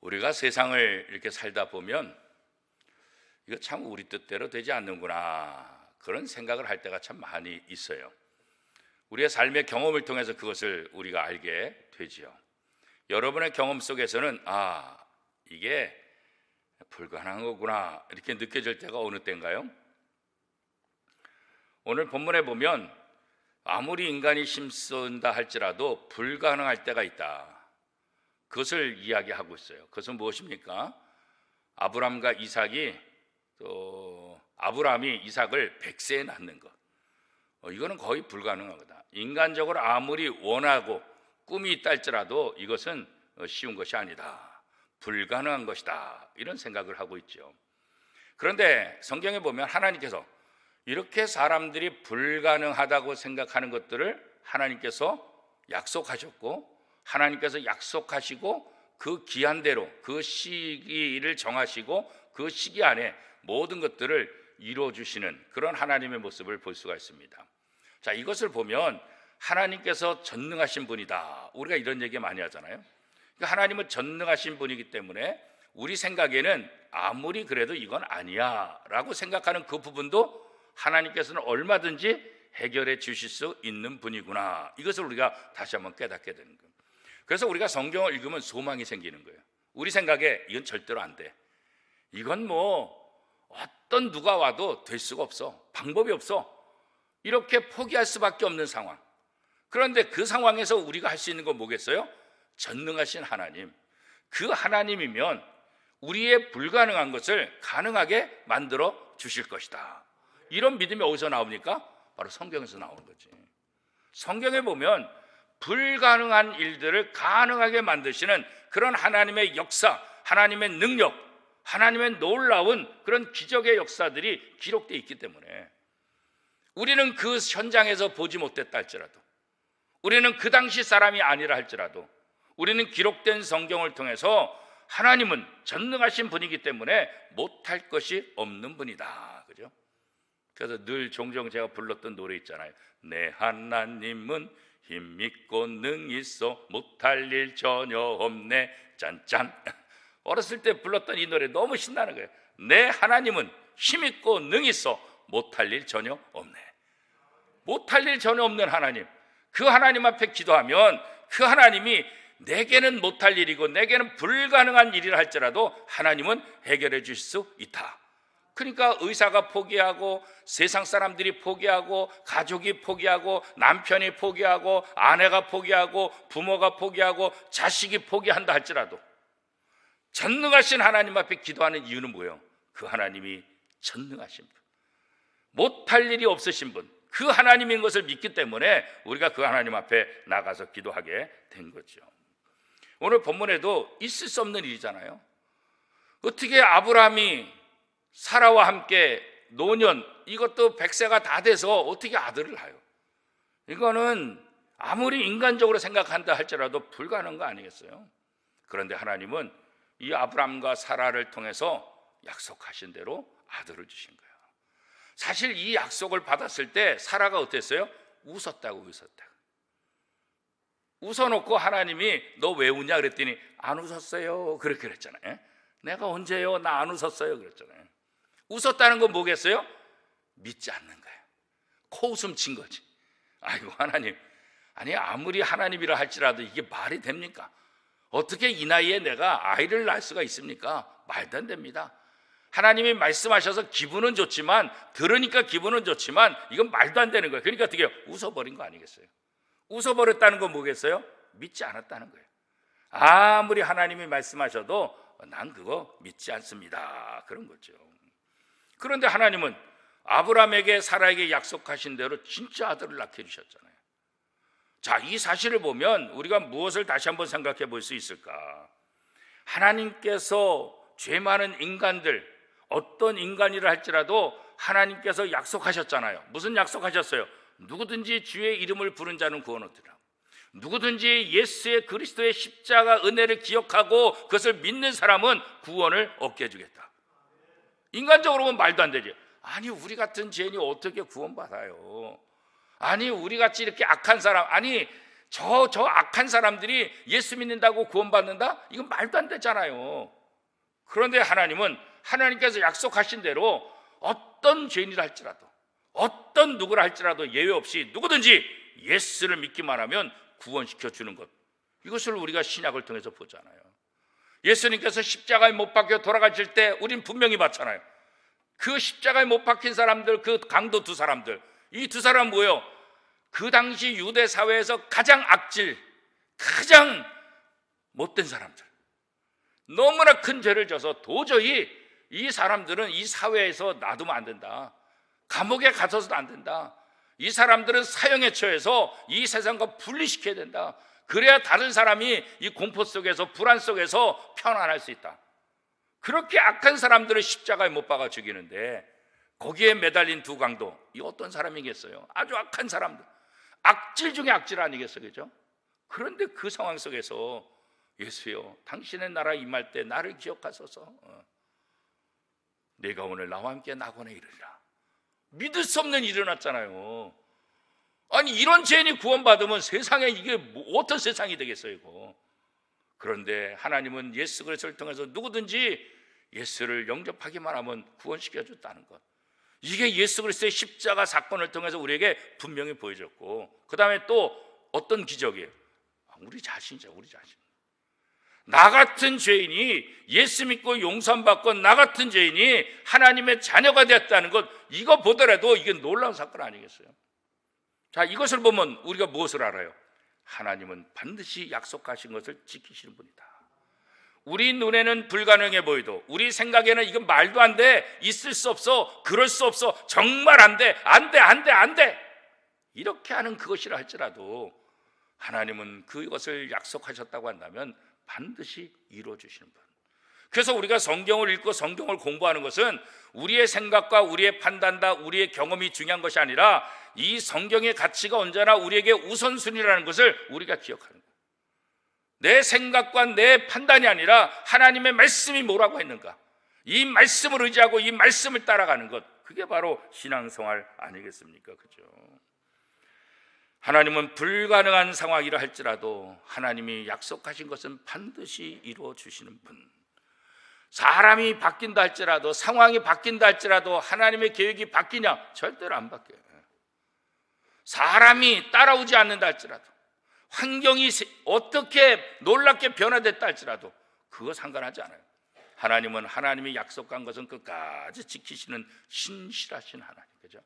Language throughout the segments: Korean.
우리가 세상을 이렇게 살다 보면 이거 참 우리 뜻대로 되지 않는구나 그런 생각을 할 때가 참 많이 있어요. 우리의 삶의 경험을 통해서 그것을 우리가 알게 되지요. 여러분의 경험 속에서는 아 이게 불가능한 거구나 이렇게 느껴질 때가 어느 때인가요? 오늘 본문에 보면 아무리 인간이 힘쓴다 할지라도 불가능할 때가 있다. 그것을 이야기하고 있어요. 그것은 무엇입니까? 아브람과 이삭이 또 아브람이 이삭을 백세에 낳는 것. 어, 이거는 거의 불가능한 거다. 인간적으로 아무리 원하고 꿈이 있다 할지라도 이것은 어, 쉬운 것이 아니다. 불가능한 것이다. 이런 생각을 하고 있죠. 그런데 성경에 보면 하나님께서 이렇게 사람들이 불가능하다고 생각하는 것들을 하나님께서 약속하셨고 하나님께서 약속하시고 그 기한대로 그 시기를 정하시고 그 시기 안에 모든 것들을 이루어 주시는 그런 하나님의 모습을 볼 수가 있습니다. 자, 이것을 보면 하나님께서 전능하신 분이다. 우리가 이런 얘기 많이 하잖아요. 그러니까 하나님은 전능하신 분이기 때문에 우리 생각에는 아무리 그래도 이건 아니야 라고 생각하는 그 부분도 하나님께서는 얼마든지 해결해 주실 수 있는 분이구나. 이것을 우리가 다시 한번 깨닫게 되는 거예요. 그래서 우리가 성경을 읽으면 소망이 생기는 거예요. 우리 생각에 이건 절대로 안 돼. 이건 뭐 어떤 누가 와도 될 수가 없어. 방법이 없어. 이렇게 포기할 수밖에 없는 상황. 그런데 그 상황에서 우리가 할 수 있는 건 뭐겠어요? 전능하신 하나님. 그 하나님이면 우리의 불가능한 것을 가능하게 만들어 주실 것이다. 이런 믿음이 어디서 나옵니까? 바로 성경에서 나오는 거지. 성경에 보면 불가능한 일들을 가능하게 만드시는 그런 하나님의 역사, 하나님의 능력, 하나님의 놀라운 그런 기적의 역사들이 기록되어 있기 때문에 우리는 그 현장에서 보지 못했다 할지라도 우리는 그 당시 사람이 아니라 할지라도 우리는 기록된 성경을 통해서 하나님은 전능하신 분이기 때문에 못할 것이 없는 분이다. 그죠? 그래서 늘 종종 제가 불렀던 노래 있잖아요. 내 하나님은 힘 있고 능 있어 못할 일 전혀 없네. 짠짠. 어렸을 때 불렀던 이 노래 너무 신나는 거예요. 내 하나님은 힘 있고 능 있어 못할 일 전혀 없네. 못할 일 전혀 없는 하나님. 그 하나님 앞에 기도하면 그 하나님이 내게는 못할 일이고 내게는 불가능한 일이라 할지라도 하나님은 해결해 주실 수 있다. 그러니까 의사가 포기하고 세상 사람들이 포기하고 가족이 포기하고 남편이 포기하고 아내가 포기하고 부모가 포기하고 자식이 포기한다 할지라도 전능하신 하나님 앞에 기도하는 이유는 뭐예요? 그 하나님이 전능하신 분. 못할 일이 없으신 분. 그 하나님인 것을 믿기 때문에 우리가 그 하나님 앞에 나가서 기도하게 된 거죠. 오늘 본문에도 있을 수 없는 일이잖아요. 어떻게 아브라함이 사라와 함께 노년 이것도 백세가 다 돼서 어떻게 아들을 하요? 이거는 아무리 인간적으로 생각한다 할지라도 불가능한 거 아니겠어요? 그런데 하나님은 이 아브람과 사라를 통해서 약속하신 대로 아들을 주신 거예요. 사실 이 약속을 받았을 때 사라가 어땠어요? 웃었다고 웃었다. 웃어놓고 하나님이 너 왜 웃냐 그랬더니 안 웃었어요. 그렇게 그랬잖아요. 내가 언제요? 나 안 웃었어요. 그랬잖아요. 웃었다는 건 뭐겠어요? 믿지 않는 거예요. 코웃음 친 거지. 아이고 하나님. 아니 아무리 하나님이라 할지라도 이게 말이 됩니까? 어떻게 이 나이에 내가 아이를 낳을 수가 있습니까? 말도 안 됩니다. 하나님이 말씀하셔서 기분은 좋지만 들으니까 기분은 좋지만 이건 말도 안 되는 거예요. 그러니까 어떻게 웃어버린 거 아니겠어요? 웃어버렸다는 건 뭐겠어요? 믿지 않았다는 거예요. 아무리 하나님이 말씀하셔도 난 그거 믿지 않습니다. 그런 거죠. 그런데 하나님은 아브라함에게 사라에게 약속하신 대로 진짜 아들을 낳게 해주셨잖아요. 자, 이 사실을 보면 우리가 무엇을 다시 한번 생각해 볼 수 있을까? 하나님께서 죄 많은 인간들, 어떤 인간이라 할지라도 하나님께서 약속하셨잖아요. 무슨 약속하셨어요? 누구든지 주의 이름을 부른 자는 구원 얻으라. 누구든지 예수의 그리스도의 십자가 은혜를 기억하고 그것을 믿는 사람은 구원을 얻게 해주겠다. 인간적으로 보면 말도 안 되지. 아니 우리 같은 죄인이 어떻게 구원받아요? 아니 우리 같이 이렇게 악한 사람, 아니 저, 저 악한 사람들이 예수 믿는다고 구원받는다? 이건 말도 안 되잖아요. 그런데 하나님은 하나님께서 약속하신 대로 어떤 죄인이라 할지라도 어떤 누구라 할지라도 예외 없이 누구든지 예수를 믿기만 하면 구원시켜 주는 것. 이것을 우리가 신약을 통해서 보잖아요. 예수님께서 십자가에 못 박혀 돌아가실 때 우린 분명히 봤잖아요. 그 십자가에 못 박힌 사람들, 그 강도 두 사람들, 이 두 사람 뭐예요? 그 당시 유대 사회에서 가장 악질, 가장 못된 사람들. 너무나 큰 죄를 져서 도저히 이 사람들은 이 사회에서 놔두면 안 된다. 감옥에 갇혀서도 안 된다. 이 사람들은 사형에 처해서 이 세상과 분리시켜야 된다. 그래야 다른 사람이 이 공포 속에서 불안 속에서 편안할 수 있다. 그렇게 악한 사람들을 십자가에 못 박아 죽이는데 거기에 매달린 두 강도 이 어떤 사람이겠어요? 아주 악한 사람들. 악질 중에 악질 아니겠어, 그죠? 그런데 그 상황 속에서 예수여, 당신의 나라 임할 때 나를 기억하소서. 어. 내가 오늘 나와 함께 낙원에 이르리라. 믿을 수 없는 일어났잖아요. 아니 이런 죄인이 구원받으면 세상에 이게 뭐 어떤 세상이 되겠어요, 이거. 그런데 하나님은 예수 그리스도를 통해서 누구든지 예수를 영접하기만 하면 구원시켜 줬다는 것. 이게 예수 그리스도의 십자가 사건을 통해서 우리에게 분명히 보여줬고 그다음에 또 어떤 기적이에요? 아, 우리 자신이죠, 우리 자신. 나 같은 죄인이 예수 믿고 용서함 받고 나 같은 죄인이 하나님의 자녀가 되었다는 것 이거 보더라도 이게 놀라운 사건 아니겠어요? 자, 이것을 보면 우리가 무엇을 알아요? 하나님은 반드시 약속하신 것을 지키시는 분이다. 우리 눈에는 불가능해 보여도 우리 생각에는 이건 말도 안 돼. 있을 수 없어. 그럴 수 없어. 정말 안 돼. 안 돼. 안 돼. 안 돼. 이렇게 하는 그것이라 할지라도 하나님은 그것을 약속하셨다고 한다면 반드시 이루어 주시는 분. 그래서 우리가 성경을 읽고 성경을 공부하는 것은 우리의 생각과 우리의 판단과 우리의 경험이 중요한 것이 아니라 이 성경의 가치가 언제나 우리에게 우선순위라는 것을 우리가 기억하는 거예요. 내 생각과 내 판단이 아니라 하나님의 말씀이 뭐라고 했는가? 이 말씀을 의지하고 이 말씀을 따라가는 것. 그게 바로 신앙생활 아니겠습니까? 그죠? 하나님은 불가능한 상황이라 할지라도 하나님이 약속하신 것은 반드시 이루어 주시는 분. 사람이 바뀐다 할지라도 상황이 바뀐다 할지라도 하나님의 계획이 바뀌냐? 절대로 안 바뀌어요. 사람이 따라오지 않는다 할지라도 환경이 어떻게 놀랍게 변화됐다 할지라도 그거 상관하지 않아요. 하나님은 하나님이 약속한 것은 끝까지 지키시는 신실하신 하나님. 그죠?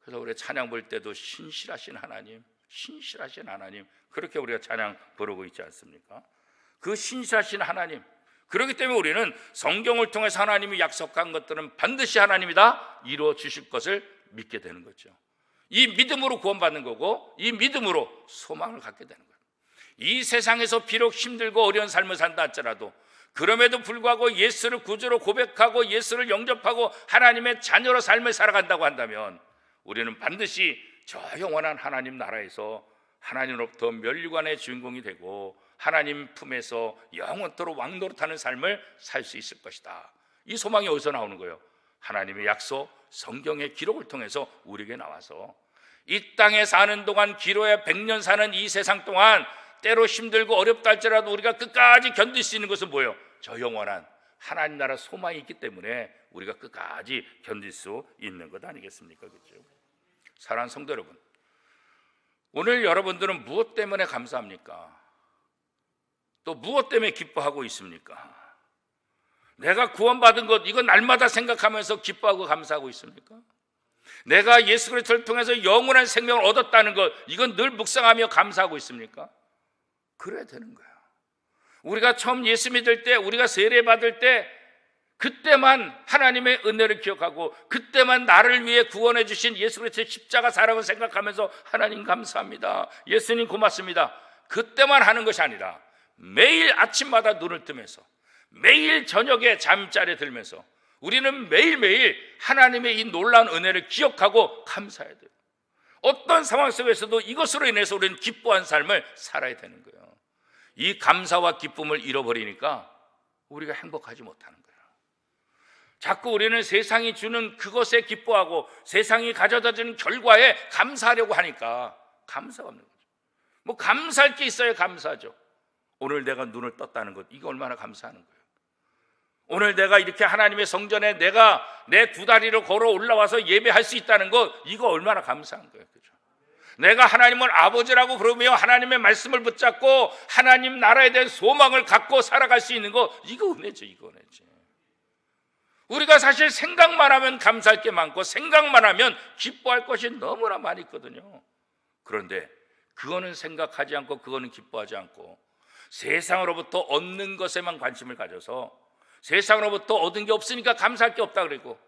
그래서 우리 찬양 볼 때도 신실하신 하나님, 신실하신 하나님 그렇게 우리가 찬양 부르고 있지 않습니까? 그 신실하신 하나님 그렇기 때문에 우리는 성경을 통해서 하나님이 약속한 것들은 반드시 하나님이 다 이루어 주실 것을 믿게 되는 거죠. 이 믿음으로 구원받는 거고 이 믿음으로 소망을 갖게 되는 거예요. 이 세상에서 비록 힘들고 어려운 삶을 산다 할지라도 그럼에도 불구하고 예수를 구주로 고백하고 예수를 영접하고 하나님의 자녀로 삶을 살아간다고 한다면 우리는 반드시 저 영원한 하나님 나라에서 하나님으로부터 멸류관의 주인공이 되고 하나님 품에서 영원토록 왕노릇하는 삶을 살 수 있을 것이다. 이 소망이 어디서 나오는 거예요? 하나님의 약속, 성경의 기록을 통해서 우리에게 나와서 이 땅에 사는 동안 기로에 백년 사는 이 세상 동안 때로 힘들고 어렵다 할지라도 우리가 끝까지 견딜 수 있는 것은 뭐예요? 저 영원한 하나님 나라 소망이 있기 때문에 우리가 끝까지 견딜 수 있는 것 아니겠습니까? 그렇죠? 사랑하는 성도 여러분, 오늘 여러분들은 무엇 때문에 감사합니까? 또 무엇 때문에 기뻐하고 있습니까? 내가 구원받은 것 이거 날마다 생각하면서 기뻐하고 감사하고 있습니까? 내가 예수 그리스도를 통해서 영원한 생명을 얻었다는 것 이건 늘 묵상하며 감사하고 있습니까? 그래야 되는 거야. 우리가 처음 예수 믿을 때 우리가 세례 받을 때 그때만 하나님의 은혜를 기억하고 그때만 나를 위해 구원해 주신 예수 그리스도의 십자가 사랑을 생각하면서 하나님 감사합니다. 예수님 고맙습니다. 그때만 하는 것이 아니라 매일 아침마다 눈을 뜨면서 매일 저녁에 잠자리에 들면서 우리는 매일매일 하나님의 이 놀라운 은혜를 기억하고 감사해야 돼요. 어떤 상황 속에서도 이것으로 인해서 우리는 기뻐한 삶을 살아야 되는 거예요. 이 감사와 기쁨을 잃어버리니까 우리가 행복하지 못하는 거예요. 자꾸 우리는 세상이 주는 그것에 기뻐하고 세상이 가져다 주는 결과에 감사하려고 하니까 감사가 없는 거죠. 뭐 감사할 게 있어야 감사죠. 오늘 내가 눈을 떴다는 것, 이거 얼마나 감사하는 거예요. 오늘 내가 이렇게 하나님의 성전에 내가 내 두 다리를 걸어 올라와서 예배할 수 있다는 것, 이거 얼마나 감사한 거예요. 그죠? 내가 하나님을 아버지라고 부르며 하나님의 말씀을 붙잡고 하나님 나라에 대한 소망을 갖고 살아갈 수 있는 거, 이거 은혜죠, 이거 은혜죠. 우리가 사실 생각만 하면 감사할 게 많고 생각만 하면 기뻐할 것이 너무나 많이 있거든요. 그런데 그거는 생각하지 않고 그거는 기뻐하지 않고 세상으로부터 얻는 것에만 관심을 가져서 세상으로부터 얻은 게 없으니까 감사할 게 없다 그리고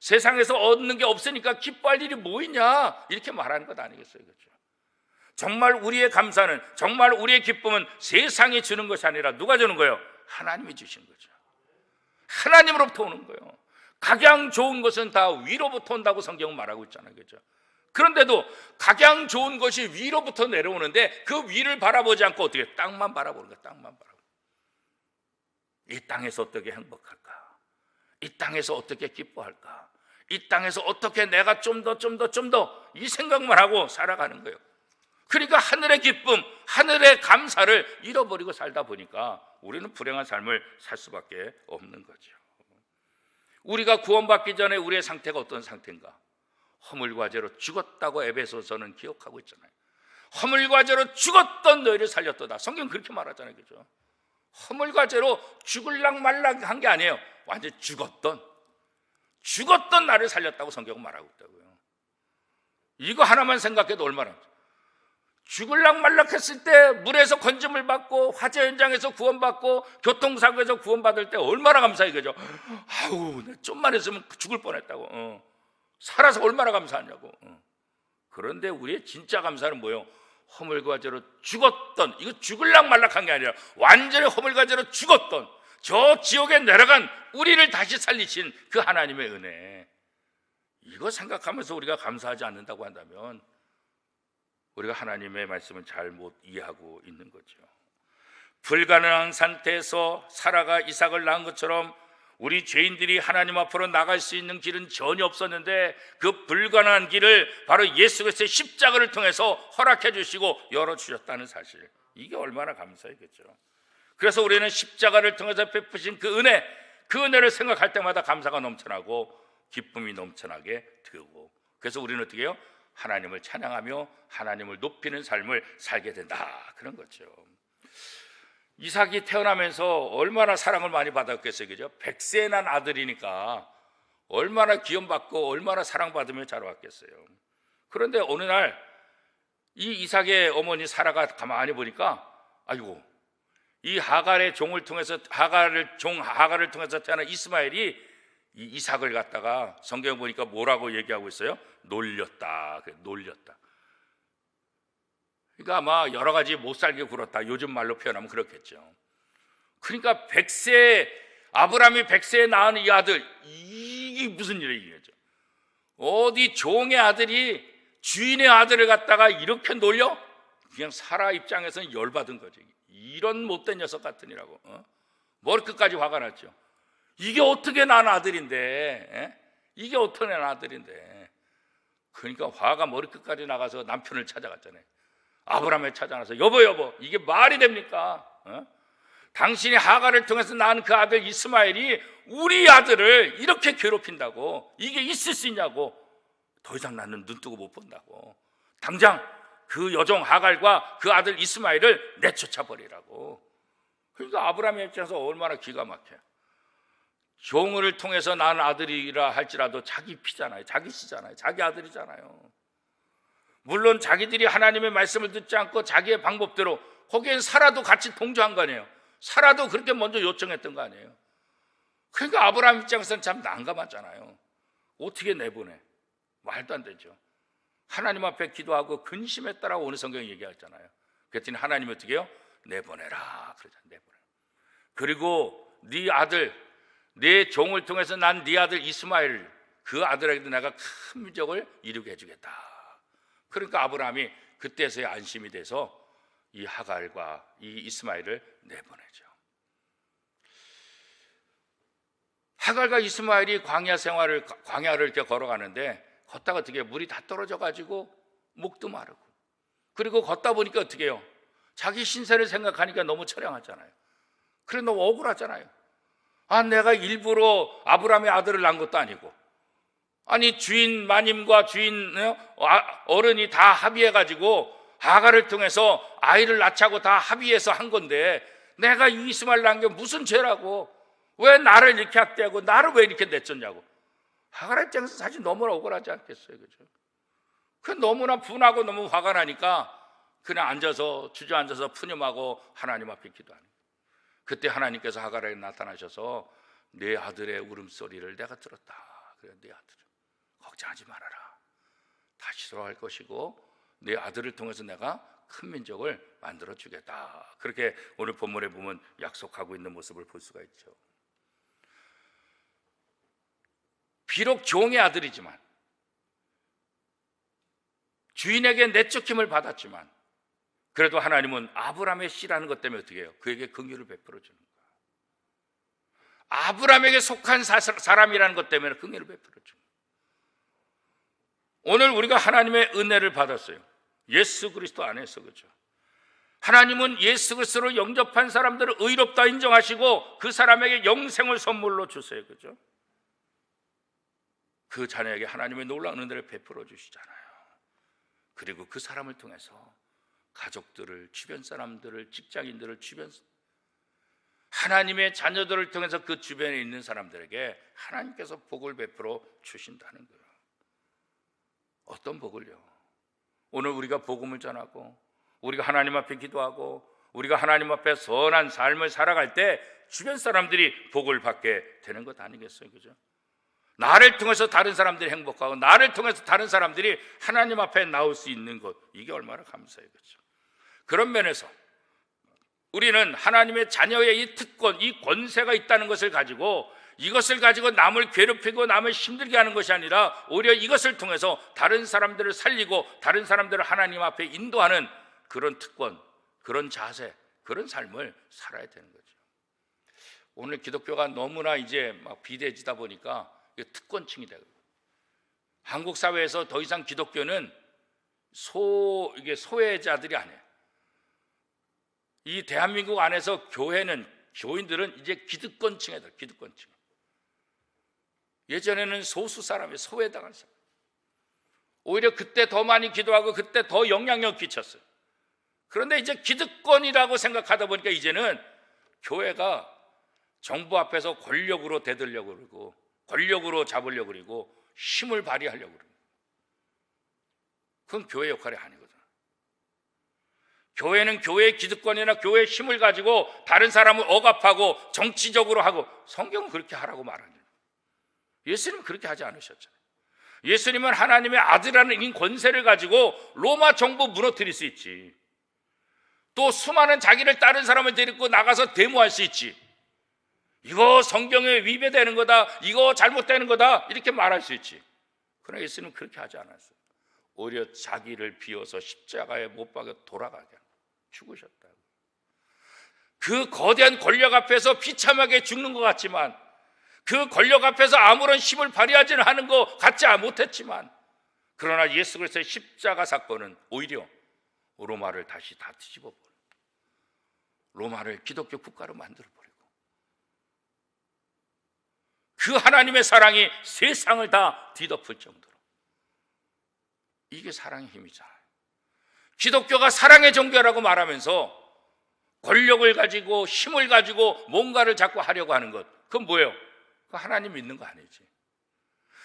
세상에서 얻는 게 없으니까 기뻐할 일이 뭐 있냐 이렇게 말하는 것 아니겠어요, 그렇죠? 정말 우리의 감사는 정말 우리의 기쁨은 세상이 주는 것이 아니라 누가 주는 거예요? 하나님이 주신 거죠. 하나님으로부터 오는 거예요. 각양 좋은 것은 다 위로부터 온다고 성경은 말하고 있잖아요. 그죠? 그런데도 각양 좋은 것이 위로부터 내려오는데 그 위를 바라보지 않고 어떻게 땅만 바라보는 거야. 땅만 바라보. 이 땅에서 어떻게 행복할까? 이 땅에서 어떻게 기뻐할까? 이 땅에서 어떻게 내가 좀 더 좀 더 좀 더 이 생각만 하고 살아가는 거예요. 그러니까 하늘의 기쁨, 하늘의 감사를 잃어버리고 살다 보니까 우리는 불행한 삶을 살 수밖에 없는 거죠. 우리가 구원받기 전에 우리의 상태가 어떤 상태인가? 허물과 죄로 죽었다고 에베소서는 기억하고 있잖아요. 허물과 죄로 죽었던 너희를 살렸도다. 성경 그렇게 말하잖아요. 그죠? 허물과 죄로 죽을락 말락 한게 아니에요. 완전 죽었던 죽었던 나를 살렸다고 성경은 말하고 있다고요. 이거 하나만 생각해도 얼마나 죽을락 말락 했을 때 물에서 건짐을 받고 화재 현장에서 구원받고 교통사고에서 구원받을 때 얼마나 감사해 그죠? 아우 좀만 했으면 죽을 뻔했다고 어. 살아서 얼마나 감사하냐고 어. 그런데 우리의 진짜 감사는 뭐예요? 허물과 죄로 죽었던 이거 죽을락 말락한 게 아니라 완전히 허물과 죄로 죽었던 저 지옥에 내려간 우리를 다시 살리신 그 하나님의 은혜 이거 생각하면서 우리가 감사하지 않는다고 한다면 우리가 하나님의 말씀을 잘못 이해하고 있는 거죠. 불가능한 상태에서 사라가 이삭을 낳은 것처럼 우리 죄인들이 하나님 앞으로 나갈 수 있는 길은 전혀 없었는데 그 불가능한 길을 바로 예수 그리스도의 십자가를 통해서 허락해 주시고 열어 주셨다는 사실. 이게 얼마나 감사하겠죠. 그래서 우리는 십자가를 통해서 베푸신 그 은혜, 그 은혜를 생각할 때마다 감사가 넘쳐나고 기쁨이 넘쳐나게 되고 그래서 우리는 어떻게 해요? 하나님을 찬양하며 하나님을 높이는 삶을 살게 된다. 그런 거죠. 이삭이 태어나면서 얼마나 사랑을 많이 받았겠어요. 그죠? 백세 난 아들이니까 얼마나 기염받고 얼마나 사랑받으며 자라왔겠어요. 그런데 어느 날 이 이삭의 어머니 사라가 가만히 보니까 아이고 이 하갈의 종을 통해서 하갈을 종 하갈을 통해서 태어난 이스마엘이 이 이삭을 갖다가 성경 보니까 뭐라고 얘기하고 있어요? 놀렸다. 놀렸다. 그러니까 아마 여러 가지 못 살게 굴었다. 요즘 말로 표현하면 그렇겠죠. 그러니까 백세 아브라함이 백세에 낳은 이 아들 이게 무슨 일이겠죠? 어디 종의 아들이 주인의 아들을 갖다가 이렇게 놀려? 그냥 사라 입장에서는 열받은 거지. 이런 못된 녀석 같으니라고. 어? 머리끝까지 화가 났죠. 이게 어떻게 난 아들인데? 에? 이게 어떻게 난 아들인데? 그러니까 화가 머리끝까지 나가서 남편을 찾아갔잖아요. 아브라함을 찾아나서 여보 여보 이게 말이 됩니까? 어? 당신이 하가를 통해서 낳은 그 아들 이스마엘이 우리 아들을 이렇게 괴롭힌다고 이게 있을 수 있냐고 더 이상 나는 눈 뜨고 못 본다고. 당장 그 여종 하갈과 그 아들 이스마엘을 내쫓아 버리라고. 그러니까 아브라함의 입장에서 얼마나 기가 막혀. 종을 통해서 낳은 아들이라 할지라도 자기 피잖아요. 자기 씨잖아요. 자기 아들이잖아요 물론 자기들이 하나님의 말씀을 듣지 않고 자기의 방법대로 거기엔 사라도 같이 동조한 거 아니에요. 사라도 그렇게 먼저 요청했던 거 아니에요. 그러니까 아브라함 입장에서는 참 난감하잖아요. 어떻게 내보내? 말도 안 되죠. 하나님 앞에 기도하고 근심했다라고 오늘 성경이 얘기하잖아요. 그랬더니 하나님이 어떻게 해요? 내보내라. 그러잖아요. 내보내. 그리고 네 아들, 네 종을 통해서 난 네 아들 이스마엘 그 아들에게도 내가 큰 미적을 이루게 해주겠다. 그러니까 아브라함이 그때서야 안심이 돼서 이 하갈과 이 이스마엘을 내보내죠. 하갈과 이스마엘이 광야 생활을 광야를 이렇게 걸어가는데 걷다가 어떻게 물이 다 떨어져 가지고 목도 마르고 그리고 걷다 보니까 어떻게 해요? 자기 신세를 생각하니까 너무 처량하잖아요. 그래 너무 억울하잖아요. 아, 내가 일부러 아브라함의 아들을 낳은 것도 아니고. 아니, 주인 마님과 주인 어? 아, 어른이 다 합의해 가지고 아가를 통해서 아이를 낳자고 다 합의해서 한 건데 내가 이 이스마엘 낳은 게 무슨 죄라고. 왜 나를 이렇게 학대하고 나를 왜 이렇게 내쫓냐고. 하가라 입장에서 사실 너무나 억울하지 않겠어요. 그죠? 그 너무나 분하고 너무 화가 나니까 그냥 앉아서 주저앉아서 푸념하고 하나님 앞에 기도하는. 그때 하나님께서 하가라에 나타나셔서 내 아들의 울음소리를 내가 들었다. 그래 내 아들 걱정하지 말아라. 다시 돌아갈 것이고 내 아들을 통해서 내가 큰 민족을 만들어 주겠다. 그렇게 오늘 본문에 보면 약속하고 있는 모습을 볼 수가 있죠. 비록 종의 아들이지만 주인에게 내쫓김을 받았지만 그래도 하나님은 아브라함의 씨라는 것 때문에 어떻게 해요? 그에게 긍휼을 베풀어 주는 거예요. 아브라함에게 속한 사- 사람이라는 것 때문에 긍휼을 베풀어 주는 거예요. 오늘 우리가 하나님의 은혜를 받았어요. 예수 그리스도 안에서 그죠. 하나님은 예수 그리스도로 영접한 사람들을 의롭다 인정하시고 그 사람에게 영생을 선물로 주세요. 그죠? 그 자녀에게 하나님의 놀라운 은혜를 베풀어 주시잖아요. 그리고 그 사람을 통해서 가족들을, 주변 사람들을, 직장인들을, 주변 하나님의 자녀들을 통해서 그 주변에 있는 사람들에게 하나님께서 복을 베풀어 주신다는 거예요. 어떤 복을요? 오늘 우리가 복음을 전하고 우리가 하나님 앞에 기도하고 우리가 하나님 앞에 선한 삶을 살아갈 때 주변 사람들이 복을 받게 되는 것 아니겠어요? 그죠? 나를 통해서 다른 사람들이 행복하고 나를 통해서 다른 사람들이 하나님 앞에 나올 수 있는 것 이게 얼마나 감사해요. 그죠? 그런 면에서 우리는 하나님의 자녀의 이 특권, 이 권세가 있다는 것을 가지고 이것을 가지고 남을 괴롭히고 남을 힘들게 하는 것이 아니라 오히려 이것을 통해서 다른 사람들을 살리고 다른 사람들을 하나님 앞에 인도하는 그런 특권, 그런 자세, 그런 삶을 살아야 되는 거죠. 오늘 기독교가 너무나 이제 막 비대해지다 보니까 특권층이 되고 한국 사회에서 더 이상 기독교는 소 이게 소외자들이 아니에요. 이 대한민국 안에서 교회는 교인들은 이제 기득권층이다. 기득권층. 예전에는 소수 사람이 소외당한 사람. 오히려 그때 더 많이 기도하고 그때 더 영향력 끼쳤어요. 그런데 이제 기득권이라고 생각하다 보니까 이제는 교회가 정부 앞에서 권력으로 대들려고 그러고 권력으로 잡으려고 그러고 힘을 발휘하려고 그러고 그건 교회 역할이 아니거든. 교회는 교회의 기득권이나 교회의 힘을 가지고 다른 사람을 억압하고 정치적으로 하고 성경은 그렇게 하라고 말하는 예수님은 그렇게 하지 않으셨잖아요. 예수님은 하나님의 아들이라는 이 권세를 가지고 로마 정부 무너뜨릴 수 있지. 또 수많은 자기를 따른 사람을 데리고 나가서 데모할 수 있지. 이거 성경에 위배되는 거다. 이거 잘못되는 거다. 이렇게 말할 수 있지. 그러나 예수님은 그렇게 하지 않았어요. 오히려 자기를 비워서 십자가에 못 박아 돌아가게 죽으셨다고. 그 거대한 권력 앞에서 비참하게 죽는 것 같지만 그 권력 앞에서 아무런 힘을 발휘하지는 하는 것 같지 못했지만 그러나 예수 그리스도의 십자가 사건은 오히려 로마를 다시 다 뒤집어 버려. 로마를 기독교 국가로 만들어 버리고 그 하나님의 사랑이 세상을 다 뒤덮을 정도로 이게 사랑의 힘이잖아요. 기독교가 사랑의 종교라고 말하면서 권력을 가지고 힘을 가지고 뭔가를 자꾸 하려고 하는 것 그건 뭐예요? 그 하나님 믿는 거 아니지.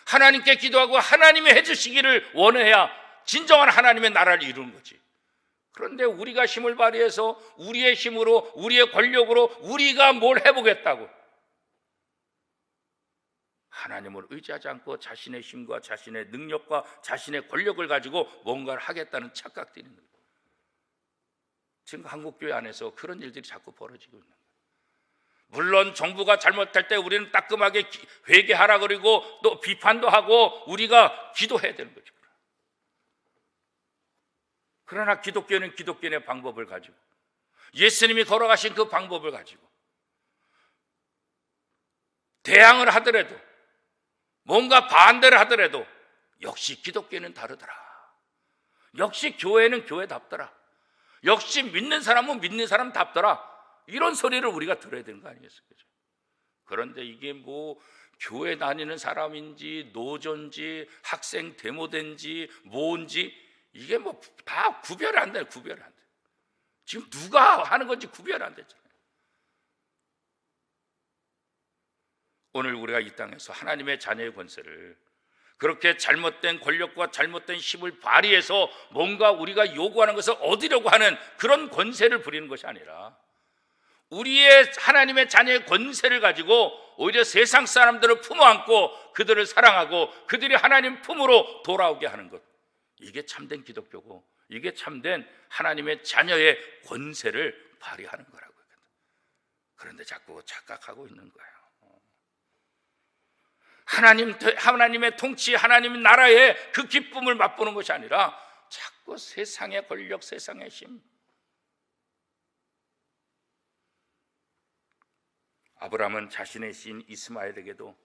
하나님께 기도하고 하나님이 해주시기를 원해야 진정한 하나님의 나라를 이루는 거지. 그런데 우리가 힘을 발휘해서 우리의 힘으로 우리의 권력으로 우리가 뭘 해보겠다고 하나님을 의지하지 않고 자신의 힘과 자신의 능력과 자신의 권력을 가지고 뭔가를 하겠다는 착각들이 있는 거예요. 지금 한국교회 안에서 그런 일들이 자꾸 벌어지고 있는 거예요. 물론 정부가 잘못할 때 우리는 따끔하게 회개하라 그리고 또 비판도 하고 우리가 기도해야 되는 거죠. 그러나 기독교는 기독교의 방법을 가지고 예수님이 걸어가신 그 방법을 가지고 대항을 하더라도 뭔가 반대를 하더라도 역시 기독교는 다르더라. 역시 교회는 교회답더라. 역시 믿는 사람은 믿는 사람답더라. 이런 소리를 우리가 들어야 되는 거 아니겠습니까? 그런데 이게 뭐 교회 다니는 사람인지 노조인지 학생 데모된지 뭔지 이게 뭐 다 구별이 안 돼, 구별이 안 돼. 지금 누가 하는 건지 구별이 안 되잖아요. 오늘 우리가 이 땅에서 하나님의 자녀의 권세를 그렇게 잘못된 권력과 잘못된 힘을 발휘해서 뭔가 우리가 요구하는 것을 얻으려고 하는 그런 권세를 부리는 것이 아니라 우리의 하나님의 자녀의 권세를 가지고 오히려 세상 사람들을 품어안고 그들을 사랑하고 그들이 하나님 품으로 돌아오게 하는 것. 이게 참된 기독교고 이게 참된 하나님의 자녀의 권세를 발휘하는 거라고요. 그런데 자꾸 착각하고 있는 거예요. 하나님 하나님의 통치, 하나님의 나라의 그 기쁨을 맛보는 것이 아니라 자꾸 세상의 권력, 세상의 힘. 아브라함은 자신의 신 이스마엘에게도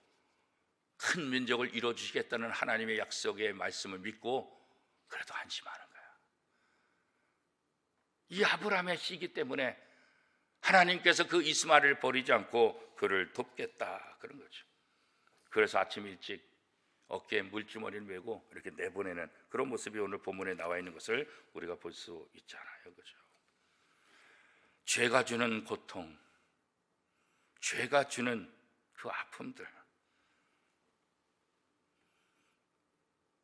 큰 민족을 이루어 주시겠다는 하나님의 약속의 말씀을 믿고 그래도 안심하는 거야. 이 아브라함의 시기 때문에 하나님께서 그 이스마엘을 버리지 않고 그를 돕겠다 그런 거죠. 그래서 아침 일찍 어깨에 물주머니를 메고 이렇게 내보내는 그런 모습이 오늘 본문에 나와 있는 것을 우리가 볼 수 있잖아요. 그죠? 죄가 주는 고통, 죄가 주는 그 아픔들.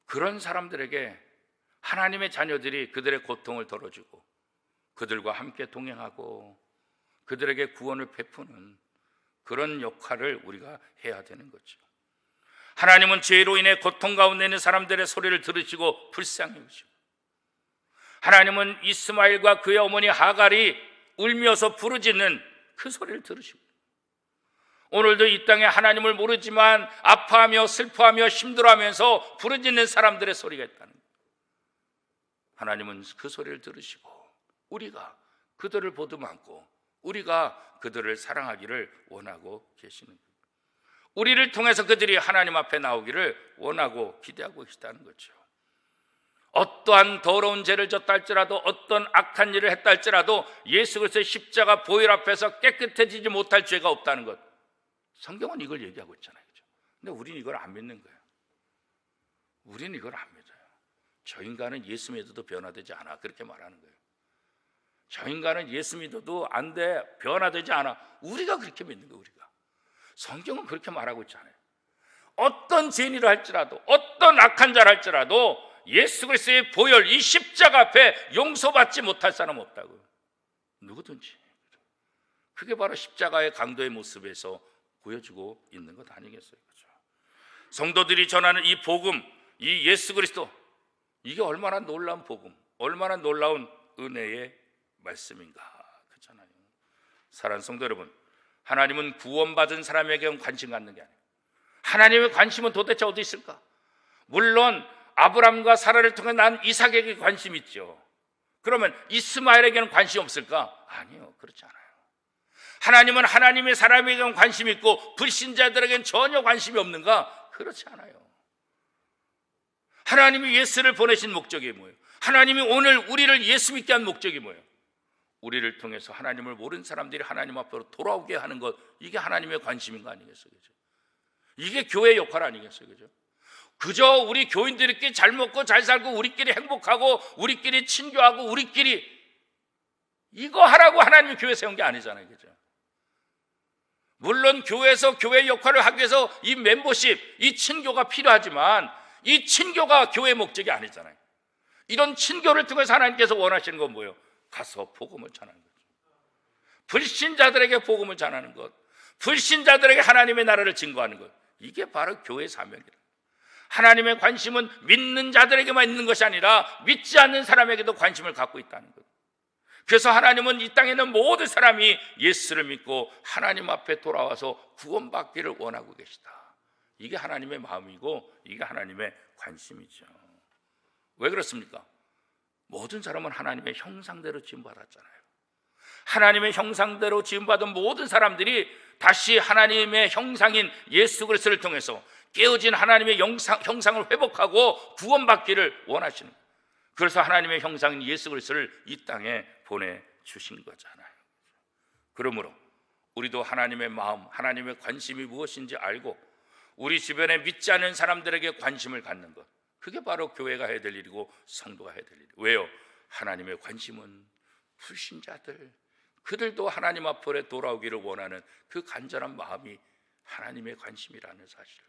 그런 사람들에게 하나님의 자녀들이 그들의 고통을 덜어주고 그들과 함께 동행하고 그들에게 구원을 베푸는 그런 역할을 우리가 해야 되는 거죠. 하나님은 죄로 인해 고통 가운데 있는 사람들의 소리를 들으시고 불쌍히 여시고 하나님은 이스마엘과 그의 어머니 하갈이 울면서 부르짖는 그 소리를 들으시고 오늘도 이 땅에 하나님을 모르지만 아파하며 슬퍼하며 힘들어하면서 부르짖는 사람들의 소리가 있다는. 하나님은 그 소리를 들으시고 우리가 그들을 보듬안고 우리가 그들을 사랑하기를 원하고 계시는. 우리를 통해서 그들이 하나님 앞에 나오기를 원하고 기대하고 계시다는 거죠. 어떠한 더러운 죄를 졌다 할지라도 어떤 악한 일을 했다 할지라도 예수 그리스도의 십자가 보혈 앞에서 깨끗해지지 못할 죄가 없다는 것. 성경은 이걸 얘기하고 있잖아요. 그죠? 근데 우리는 이걸 안 믿는 거예요. 우리는 이걸 안 믿어요. 저 인간은 예수 믿어도 변화되지 않아. 그렇게 말하는 거예요. 저 인간은 예수 믿어도 안 돼. 변화되지 않아. 우리가 그렇게 믿는 거예요, 우리가. 성경은 그렇게 말하고 있잖아요. 어떤 죄인이라 할지라도 어떤 악한 자라 할지라도 예수 그리스도의 보혈 이 십자가 앞에 용서받지 못할 사람 없다고요. 누구든지. 그게 바로 십자가의 강도의 모습에서 보여주고 있는 것 아니겠어요? 그렇죠? 성도들이 전하는 이 복음, 이 예수 그리스도 이게 얼마나 놀라운 복음, 얼마나 놀라운 은혜의 말씀인가 그렇잖아요. 사랑하는 성도 여러분, 하나님은 구원받은 사람에게 관심 갖는 게 아니에요. 하나님의 관심은 도대체 어디 있을까? 물론 아브람과 사라를 통해 난 이삭에게 관심 있죠. 그러면 이스마엘에게는 관심 없을까? 아니요, 그렇지 않아요. 하나님은 하나님의 사람에게는 관심 있고 불신자들에게는 전혀 관심이 없는가? 그렇지 않아요. 하나님이 예수를 보내신 목적이 뭐예요? 하나님이 오늘 우리를 예수 믿게 한 목적이 뭐예요? 우리를 통해서 하나님을 모르는 사람들이 하나님 앞으로 돌아오게 하는 것 이게 하나님의 관심인 거 아니겠어요? 그죠? 이게 교회 역할 아니겠어요? 그죠? 그저 우리 교인들끼리 잘 먹고 잘 살고 우리끼리 행복하고 우리끼리 친교하고 우리끼리 이거 하라고 하나님이 교회 세운 게 아니잖아요. 그죠? 물론 교회에서 교회 역할을 하기 위해서 이 멤버십, 이 친교가 필요하지만 이 친교가 교회 목적이 아니잖아요. 이런 친교를 통해서 하나님께서 원하시는 건 뭐예요? 가서 복음을 전하는 거죠. 불신자들에게 복음을 전하는 것, 불신자들에게 하나님의 나라를 증거하는 것. 이게 바로 교회 사명이다. 하나님의 관심은 믿는 자들에게만 있는 것이 아니라 믿지 않는 사람에게도 관심을 갖고 있다는 것. 그래서 하나님은 이 땅에 있는 모든 사람이 예수를 믿고 하나님 앞에 돌아와서 구원받기를 원하고 계시다. 이게 하나님의 마음이고 이게 하나님의 관심이죠. 왜 그렇습니까? 모든 사람은 하나님의 형상대로 지음받았잖아요. 하나님의 형상대로 지음받은 모든 사람들이 다시 하나님의 형상인 예수 그리스도를 통해서 깨어진 하나님의 형상, 형상을 회복하고 구원받기를 원하시는 그래서 하나님의 형상인 예수 그리스도를 이 땅에 보내 주신 거잖아요. 그러므로 우리도 하나님의 마음, 하나님의 관심이 무엇인지 알고 우리 주변에 믿지 않는 사람들에게 관심을 갖는 것. 그게 바로 교회가 해야 될 일이고 성도가 해야 될 일이에요. 왜요? 하나님의 관심은 불신자들, 그들도 하나님 앞으로 돌아오기를 원하는 그 간절한 마음이 하나님의 관심이라는 사실을.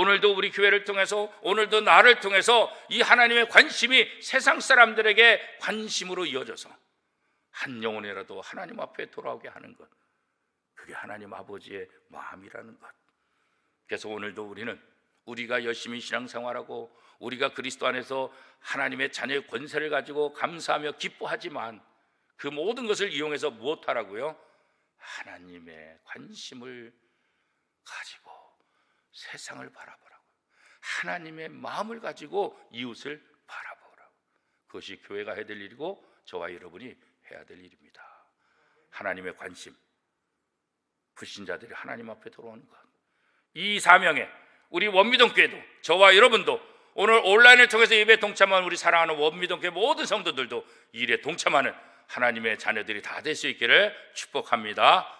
오늘도 우리 교회를 통해서 오늘도 나를 통해서 이 하나님의 관심이 세상 사람들에게 관심으로 이어져서 한 영혼이라도 하나님 앞에 돌아오게 하는 것. 그게 하나님 아버지의 마음이라는 것. 그래서 오늘도 우리는 우리가 열심히 신앙생활하고 우리가 그리스도 안에서 하나님의 자녀의 권세를 가지고 감사하며 기뻐하지만 그 모든 것을 이용해서 무엇하라고요? 하나님의 관심을 가지고 세상을 바라보라고. 하나님의 마음을 가지고 이웃을 바라보라고. 그것이 교회가 해야 될 일이고 저와 여러분이 해야 될 일입니다. 하나님의 관심. 불신자들이 하나님 앞에 돌아오는 것. 이 사명에 우리 원미동교회도 저와 여러분도 오늘 온라인을 통해서 예배 동참한 우리 사랑하는 원미동교회 모든 성도들도 이 일에 동참하는 하나님의 자녀들이 다 될 수 있기를 축복합니다.